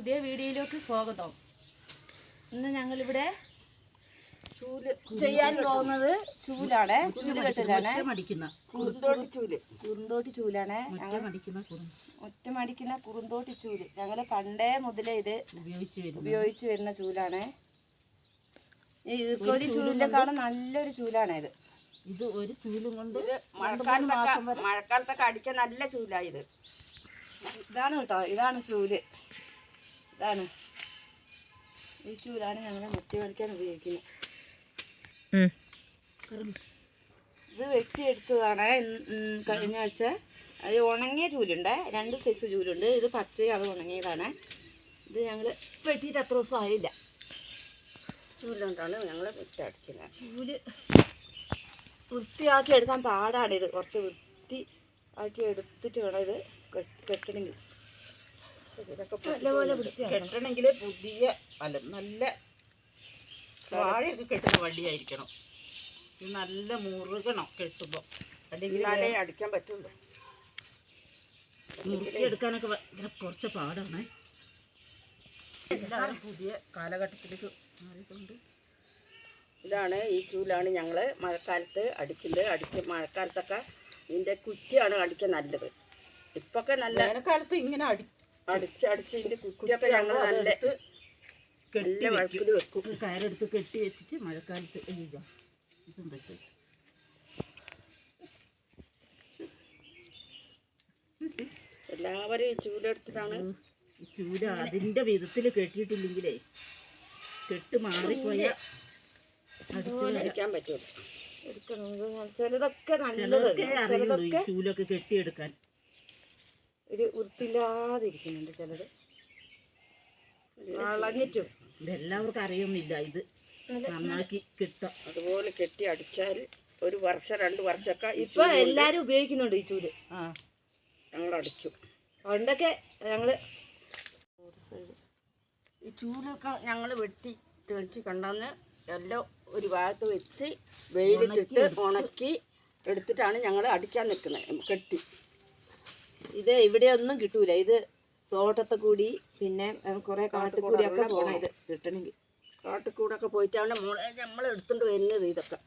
പുതിയ വീഡിയോയിലേക്ക് സ്വാഗതം. ഇന്ന് ഞങ്ങളിവിടെ ചൂൽ ചെയ്യാൻ പോകുന്നത് ചൂലാണ്. ചൂൽ കെട്ടലാണ് കുറുന്തോട്ടി ചൂൽ. കുറുന്തോട്ടി ചൂലാണ്. ഞങ്ങൾ ഒറ്റമടിക്കുന്ന കുറുന്തോട്ടി ചൂൽ. ഞങ്ങൾ പണ്ടേ മുതലേ ഇത് ഉപയോഗിച്ചു വരുന്നു ചൂലാണ്. ഈ ഈർക്കോലി ചൂലിനെക്കാളും നല്ലൊരു ചൂലാണ് ഇത്. ഇത് ഒരു ചൂലും കൊണ്ട് മഴക്കാലത്തൊക്കെ മഴക്കാലത്തൊക്കെ അടിക്കാൻ നല്ല ചൂലാ ഇത്. ഇതാണ് കേട്ടോ ഇതാണ് ചൂൽ. ഇതാണ്. ഈ ചൂലാണ് ഞങ്ങൾ മുറ്റി വെളിക്കാൻ ഉപയോഗിക്കുന്നത്. ഇത് വെട്ടിയെടുത്തതാണ്. കഴിഞ്ഞ ആഴ്ച. അത് ഉണങ്ങിയ ചൂലുണ്ട്. രണ്ട് സൈസ് ചൂലുണ്ട്. ഇത് പച്ചയും അത് ഉണങ്ങിയതാണ്. ഇത് ഞങ്ങൾ വെട്ടിയിട്ട് അത്ര ദിവസം ആയില്ല. ചൂലുകൊണ്ടാണ് ഞങ്ങൾ വെട്ടടിക്കുന്നത് ചൂൽ വൃത്തിയാക്കി എടുക്കാൻ പാടാണ് ഇത്. കുറച്ച് വൃത്തി ആക്കി എടുത്തിട്ട് വേണം ഇത് കെട്ടണമെങ്കിൽ ഇതൊക്കെ നല്ലപോലെ വൃത്തിയാക്കണം. കെട്ടണമെങ്കിൽ പുതിയ അല്ല നല്ല വാഴയൊക്കെ കെട്ടുന്ന വള്ളിയായിരിക്കണം ഇത് നല്ല മുറുകണം കെട്ടുമ്പോൾ അല്ലെങ്കിൽ അടിക്കാൻ പറ്റുള്ളൂ. മുറുക്കിയെടുക്കാനൊക്കെ ഭയങ്കര കുറച്ച് പാടാണ്. എല്ലാവരും പുതിയ കാലഘട്ടത്തിലേക്ക് മാറിയിട്ടുണ്ട് ഇതാണ് ഈ ചൂലാണ് ഞങ്ങൾ മഴക്കാലത്ത് അടിക്കുന്നത്. അടിച്ച് മഴക്കാലത്തൊക്കെ ഇതിന്റെ കുറ്റിയാണ് അടിക്കാൻ നല്ലത്. ഇപ്പൊക്കെ നല്ല വേനൽക്കാലത്ത് ഇങ്ങനെ അടി അടിച്ച് അടിച്ച് ഇതിന്റെ കുറ്റിയൊക്കെ ഞങ്ങൾ നല്ല കെട്ടി നല്ല വഴക്കിൽ വെക്കും. വെക്കും കയറെടുത്ത് കെട്ടി വെച്ചിട്ട് മഴക്കാലത്ത് എഴുതാം ഇതും. എല്ലാവരും ഈ ചൂലെടുത്തിട്ടാണ് ചൂല അതിന്റെ വിധത്തിൽ കെട്ടിയിട്ടില്ലെങ്കിലേ കെട്ട് മാറിപ്പോയ അടിക്കാൻ പറ്റുള്ളൂ. എടുക്കണം. ചിലതൊക്കെ നല്ലത് ചിലതൊക്കെ അറിയുള്ളൂ ഈ ചിലതൊക്കെ ചൂലൊക്കെ കെട്ടിയെടുക്കാൻ. ഒരു വൃത്തിയില്ലാതിരിക്കുന്നുണ്ട് ചിലത് വളഞ്ഞിട്ടും ഇതെല്ലാവർക്കും അറിയുന്നില്ല ഇത്. നന്നാക്കി കെട്ടാം. അതുപോലെ കെട്ടി അടിച്ചാൽ ഒരു വർഷം രണ്ട് വർഷമൊക്കെ ഇപ്പൊ എല്ലാരും ഉപയോഗിക്കുന്നുണ്ട് ഈ ചൂൽ. ആ ഞങ്ങൾ അടിക്കും. പണ്ടൊക്കെ ഞങ്ങൾ ഈ ചൂലൊക്കെ ഞങ്ങൾ വെട്ടി തെളിച്ച് കണ്ടെന്ന് എല്ലാം ഒരു ഭാഗത്ത് വെച്ച് വെയിലിട്ടിട്ട് ഉണക്കി എടുത്തിട്ടാണ് ഞങ്ങൾ അടിക്കാൻ നിൽക്കുന്നത്. കെട്ടി. ഇത് ഇവിടെ ഒന്നും കിട്ടൂല. ഇത് തോട്ടത്തെ കൂടി പിന്നെ കുറെ കാട്ടുകൂടിയൊക്കെ പോണം ഇത് കിട്ടണമെങ്കിൽ കാട്ടുകൂടൊക്കെ പോയിട്ടാണ് മോളെ നമ്മൾ എടുത്തുകൊണ്ട് വരുന്നത് ഇതൊക്കെ.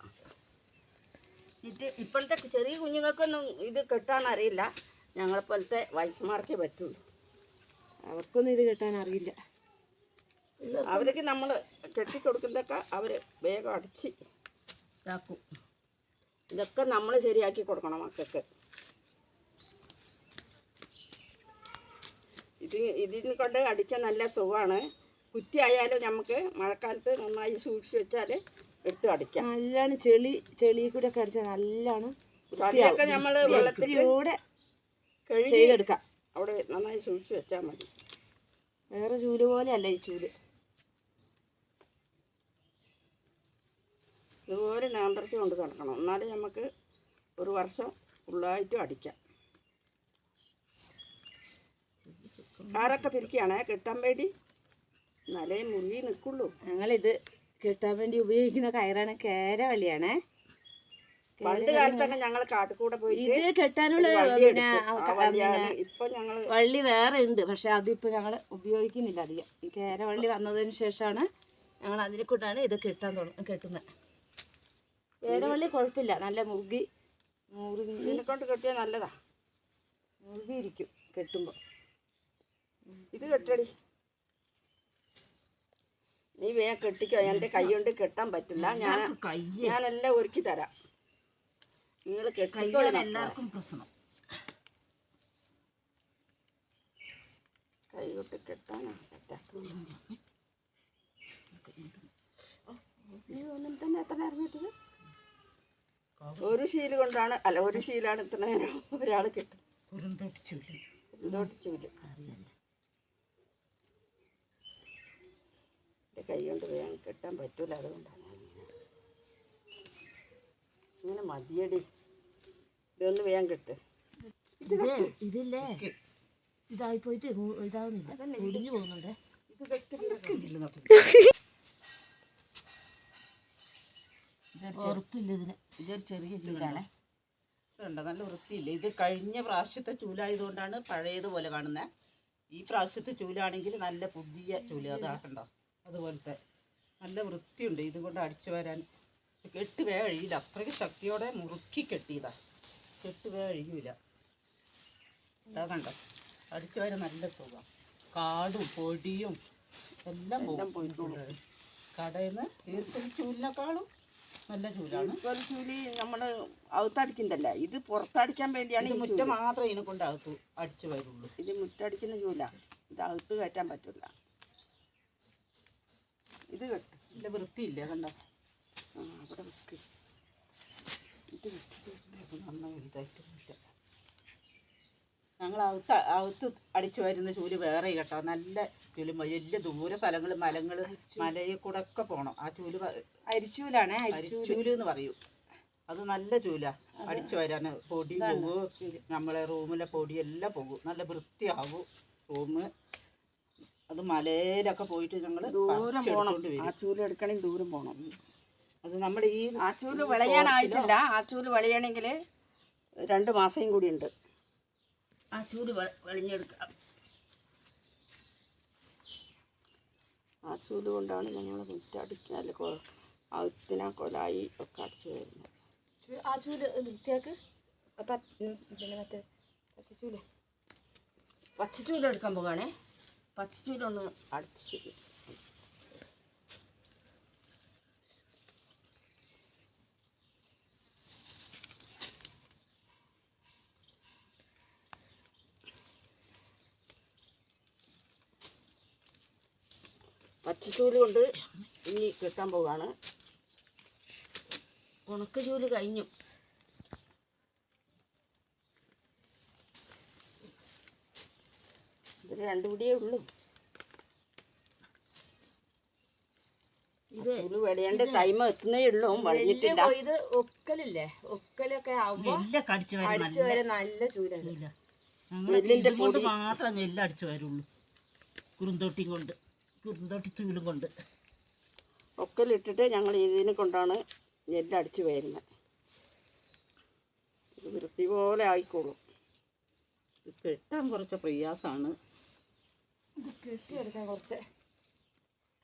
ഇത് ഇപ്പോഴത്തെ ചെറിയ കുഞ്ഞുങ്ങൾക്കൊന്നും ഇത് കെട്ടാൻ അറിയില്ല. ഞങ്ങളെപ്പോലത്തെ വയസ്സുമാർക്കേ പറ്റുള്ളൂ. അവർക്കൊന്നും ഇത് കെട്ടാൻ അറിയില്ല. അവർക്ക് നമ്മൾ കെട്ടിക്കൊടുക്കുന്നതൊക്കെ അവർ വേഗം അടച്ച് ഇതാക്കും. ഇതൊക്കെ നമ്മൾ ശരിയാക്കി കൊടുക്കണം മക്കൾക്ക്. ഇത് ഇതിനെ കൊണ്ട് അടിക്കാൻ നല്ല സുഖമാണ്. കുറ്റി ആയാലും നമുക്ക് മഴക്കാലത്ത് നന്നായി സൂക്ഷിച്ച് വെച്ചാൽ എടുത്ത് അടിക്കാം. നല്ലാണ് ചെളി ചെളി കൂടെ ഒക്കെ അടിച്ചാൽ നല്ലാണ് ചളിയൊക്കെ നമ്മൾ വെള്ളത്തിലൂടെ ചെയ്തെടുക്കാം. അവിടെ നന്നായി സൂക്ഷിച്ച് വെച്ചാൽ മതി. വേറെ ചൂൽ പോലെയല്ല ഈ ചൂൽ. ഇതുപോലെ നിയന്ത്രിച്ച് കൊണ്ട് നടക്കണം. എന്നാലേ നമുക്ക് ഒരു വർഷം ഫുള്ളായിട്ടും അടിക്കാം. കാറൊക്കെ പിരിക്കുകയാണേ കെട്ടാൻ വേണ്ടി? എന്നാലേ മുറി നിൽക്കുള്ളൂ ഞങ്ങളിത് കെട്ടാൻ വേണ്ടി ഉപയോഗിക്കുന്ന കയറാണ് കേരവള്ളിയാണേ. പണ്ട് കാലത്തൊക്കെ ഞങ്ങൾ കാട്ടുകൂടെ പോയി ഇത് കെട്ടാനുള്ള പിന്നെ ഇപ്പൊ ഞങ്ങൾ വള്ളി വേറെ ഉണ്ട് പക്ഷെ അതിപ്പോ ഞങ്ങൾ ഉപയോഗിക്കുന്നില്ല അധികം. ഈ കേരവള്ളി വന്നതിന് ശേഷമാണ് ഞങ്ങൾ അതിനെ കൊണ്ടാണ് ഇത് കെട്ടാൻ തുടങ്ങി കെട്ടുന്നത്. കേരവള്ളി കുഴപ്പമില്ല. നല്ല മുറുകി മുറുകി ഇതിനെ കൊണ്ട് കെട്ടിയാൽ നല്ലതാ. മുറുകിയിരിക്കും കെട്ടുമ്പോൾ ഇത് കെട്ടടി നീ വേഗം കെട്ടിക്കോ. എന്റെ കൈ കൊണ്ട് കെട്ടാൻ പറ്റില്ല. ഞാൻ ഞാനെല്ലാം ഒരുക്കി തരാം. നിങ്ങൾ കെട്ടിക്കോളി എല്ലാവർക്കും പ്രശ്നം. കൈ കൊണ്ട് കെട്ടാനാ. ഒന്നും തന്നെ എത്ര ഒരു ശീല കൊണ്ടാണ് അല്ല ഒരു ശീലാണ് ഇത്ര നേരം ഒരാൾ കെട്ടും കൈ കൊണ്ട് വേഗം കെട്ടാൻ പറ്റൂല അതുകൊണ്ടാണ്. ഇങ്ങനെ. മതിയടി. ഇതൊന്ന് വേഗം കെട്ട്. ഇതില്ലേ? ഇതായി പോയിട്ട് ഇതാവുന്നില്ല. ഒടിഞ്ഞു പോകുന്നുണ്ട്. ഇത് കെട്ടി. ഉറപ്പില്ല ഇതിന്? ഇതൊരു ചെറിയ നല്ല വൃത്തിയില്ല? ഇത് കഴിഞ്ഞ പ്രാവശ്യത്തെ ചൂലായതുകൊണ്ടാണ് പഴയതുപോലെ കാണുന്നത് ഈ പ്രാവശ്യത്തെ ചൂലാണെങ്കിൽ നല്ല പുതിയ ചൂൽ. അതാക്കണ്ട അതുപോലത്തെ നല്ല വൃത്തിയുണ്ട്. ഇതുകൊണ്ട് അടിച്ചു വരാൻ കെട്ട് വേ കഴിയില്ല. അത്രയ്ക്ക് ശക്തിയോടെ മുറുക്കി കെട്ടിയതാ. കെട്ട് വേ കണ്ടോ? അടിച്ചു വരാൻ നല്ല സുഖം. കാടും പൊടിയും എല്ലാം പോകും. കടയിൽ നിന്ന് തീർത്തും ചൂലിനേക്കാളും നല്ല ചൂലാണ്. ചൂലി നമ്മൾ അകത്തടിക്കുന്നതല്ല. ഇത് പുറത്തടിക്കാൻ വേണ്ടിയാണ് മുറ്റം. മാത്രമേ ഇതിനെ കൊണ്ട് അകത്ത് അടിച്ചു വരുള്ളൂ. ഇത് മുറ്റടിക്കുന്ന ചൂല. ഇത് അകത്ത് കയറ്റാൻ പറ്റില്ല ഇത് കെട്ട്. നല്ല വൃത്തിയില്ല കണ്ടോ? ആ അവിടെ വെക്ക്. ഇത് വെച്ചിട്ട് നന്നായി ഞങ്ങൾ അകത്ത് അകത്ത് അടിച്ചു വരുന്ന ചൂൽ വേറെ കേട്ടോ. നല്ല ചൂൽ വലിയ ദൂര സ്ഥലങ്ങൾ മലങ്ങൾ മലയിൽ കൂടെ ഒക്കെ പോകണം ആ ചൂൽ അരിച്ചൂലാണേ അരിച്ചൂലാണ് അരിച്ചൂൽ. എന്ന് പറയൂ. അത് നല്ല ചൂല. അടിച്ചു വരാൻ പൊടി പോകും നമ്മളെ റൂമിലെ പൊടി എല്ലാം പോകും. നല്ല വൃത്തിയാവും. റൂം അത് മലയിലൊക്കെ പോയിട്ട് ഞങ്ങൾ ദൂരം പോകണം ആച്ചൂര് എടുക്കണമെങ്കിൽ ദൂരം പോകണം അത് നമ്മുടെ ഈ ആച്ചൂര് ചൂൽ വിളയാനായിട്ടില്ല. ആച്ചൂര് ചൂൽ വിളയണമെങ്കിൽ രണ്ട് മാസം കൂടി ഉണ്ട്. ആച്ചൂര് വിളഞ്ഞെടുക്കാം. ആച്ചൂര് കൊണ്ടാണ് ഞങ്ങൾ മുറ്റടിക്കാൻ അതിനാ കൊലായി ഒക്കെ അടിച്ചു വരുന്നത്. ആച്ചൂര് ചൂൽ വൃത്തിയാക്ക് പിന്നെ മറ്റേ പച്ചച്ചൂൽ. പച്ചച്ചൂൽ എടുക്കാൻ പോകാണേ. പച്ചച്ചൂലൊന്ന് അടച്ച് പച്ചച്ചൂൽ കൊണ്ട് ഇനി കെട്ടാൻ പോവാണ്. ഉണക്ക ചൂൽ കഴിഞ്ഞു. ഇത് രണ്ടു കൂടിയേ ഉള്ളൂ. ഇത് വിളയേണ്ട ടൈം എത്തുന്നേ ഉള്ളൂ. വളഞ്ഞിട്ടില്ല ഇത് ഒക്കലില്ലേ? ഒക്കലൊക്കെ ആവുമ്പോ അടിച്ചു നല്ല വരെ നല്ല. ഞങ്ങൾ നെല്ലിന്റെ പൊടി. മാത്രം നെല്ല് അടിച്ചു വരുള്ളൂ. കുറുന്തോട്ടിയും കൊണ്ട്. കുറുന്തോട്ടി ചൂലും കൊണ്ട്. ഒക്കലിട്ടിട്ട് ഞങ്ങൾ ഇതിനെ കൊണ്ടാണ് നെല്ലടിച്ചു വരുന്നത് ഇത് വൃത്തി പോലെ ആയിക്കോളും. കെട്ടാൻ കുറച്ച് പ്രയാസമാണ് ഇത് കെട്ടിയെടുക്കാൻ കുറച്ച്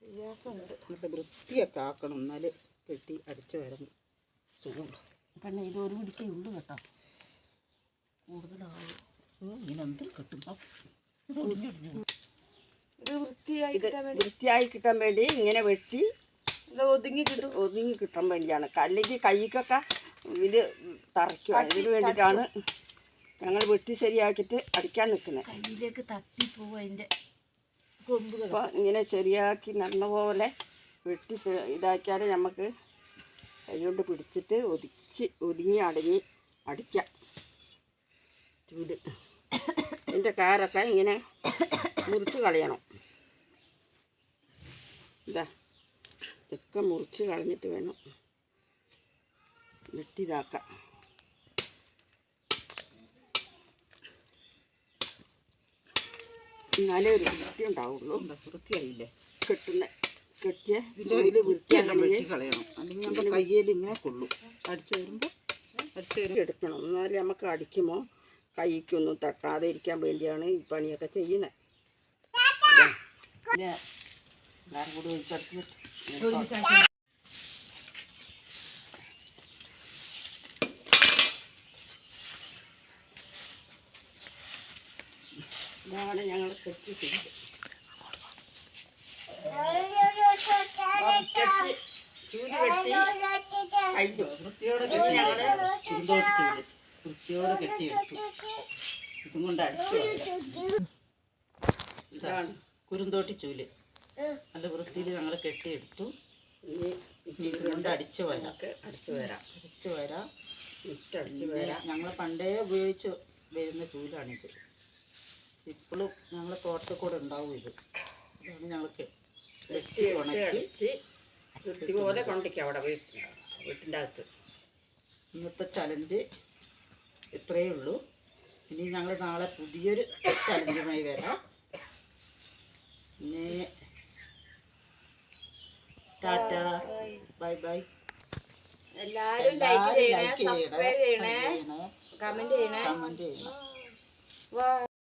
പ്രയാസമുണ്ട് എന്നിട്ട് വൃത്തിയൊക്കെ ആക്കണം. എന്നാൽ കെട്ടി അടിച്ചു വരാൻ സുഖമുണ്ട് പിന്നെ ഇത് ഒരു പിടിക്കേ ഉള്ളു കേട്ടോ. കൂടുതലാവും. ഇതിനെന്ത് കെട്ടും? ഇത് വൃത്തിയായി വേണ്ടി വൃത്തിയായി കിട്ടാൻ വേണ്ടി ഇങ്ങനെ വെട്ടി ഇത് ഒതുങ്ങി കിട്ടും. ഒതുങ്ങി കിട്ടാൻ വേണ്ടിയാണ്. അല്ലെങ്കിൽ കൈക്കൊക്കെ ഇത് തറയ്ക്കുക. ഇതിന് വേണ്ടിയിട്ടാണ് ഞങ്ങൾ വെട്ടി ശരിയാക്കിയിട്ട് അടിക്കാൻ നിൽക്കുന്നത്. കയ്യിലേക്ക് തട്ടിപ്പോവും അതിന്റെ അപ്പോൾ ഇങ്ങനെ ശരിയാക്കി നടന്ന പോലെ വെട്ടി ഇതാക്കിയാൽ നമുക്ക് കൈകൊണ്ട് പിടിച്ചിട്ട് ഒതുക്കി ഒതുങ്ങി അടങ്ങി അടിക്കാം. ചൂട്. ഇതിന്റെ കാരൊക്കെ ഇങ്ങനെ മുറിച്ച് കളയണം. ഇതാ ഇതൊക്കെ മുറിച്ച് കളഞ്ഞിട്ട് വേണം വെട്ടിതാക്കാം എന്നാലേ ഒരു വൃത്തി ഉണ്ടാവുള്ളൂ. വൃത്തിയായില്ലേ? കെട്ടുന്ന കെട്ടിയ വൃത്തിയാണെങ്കിൽ വെട്ടി കളയണം. അല്ലെങ്കിൽ നമ്മുടെ കയ്യിൽ ഇങ്ങനെ കൊള്ളും. അടിച്ചു വരുമ്പോൾ അടിച്ചു എടുക്കണം. എന്നാലേ നമുക്ക് അടിക്കുമ്പോൾ കൈക്കൊന്നും തട്ടാതെ ഇരിക്കാൻ വേണ്ടിയാണ് ഈ പണിയൊക്കെ ചെയ്യുന്നത്. പിന്നെ എല്ലാവരും കൂടി ഒഴിച്ചടിച്ച് ഇതാണ് ഞങ്ങൾ കെട്ടി കഴിഞ്ഞു. ഇനി വൃത്തിയോടെ ഇതും കൊണ്ട് അടിച്ചു വരാം ഇതാണ് കുരുന്തോട്ടി ചൂൽ. നല്ല വൃത്തിയിൽ ഞങ്ങൾ കെട്ടിയെടുത്തു. ഇനി ഇതുകൊണ്ട് അടിച്ചു വരാം. അടിച്ചു വരാം. അടിച്ചു വരാം. ഇട്ടടിച്ചു വരാം. ഞങ്ങൾ പണ്ടേ ഉപയോഗിച്ച് വരുന്ന ചൂലാണിത്. ഇപ്പോഴും ഞങ്ങൾ തോട്ടത്തിൽ കൂടെ ഉണ്ടാവും ഇത്. ഇതാണ് ഞങ്ങൾക്ക് വെട്ടി ഉണക്കി അടിച്ച് വൃത്തി പോലെ കൊണ്ടിരിക്കാം അവിടെ വീട്ടിൽ വീട്ടിന്റെ അകത്ത്. ഇന്നത്തെ ചലഞ്ച് ഇത്രയേ ഉള്ളൂ. ഇനി ഞങ്ങൾ നാളെ പുതിയൊരു ചലഞ്ചുമായി വരാം. പിന്നെ ടാറ്റ. Bye bye. എല്ലാവരും ലൈക്ക് ചെയ്യണേ സബ്സ്ക്രൈബ് ചെയ്യണേ കമന്റ് ചെയ്യണേ. കമന്റ് ചെയ്യണം. വാ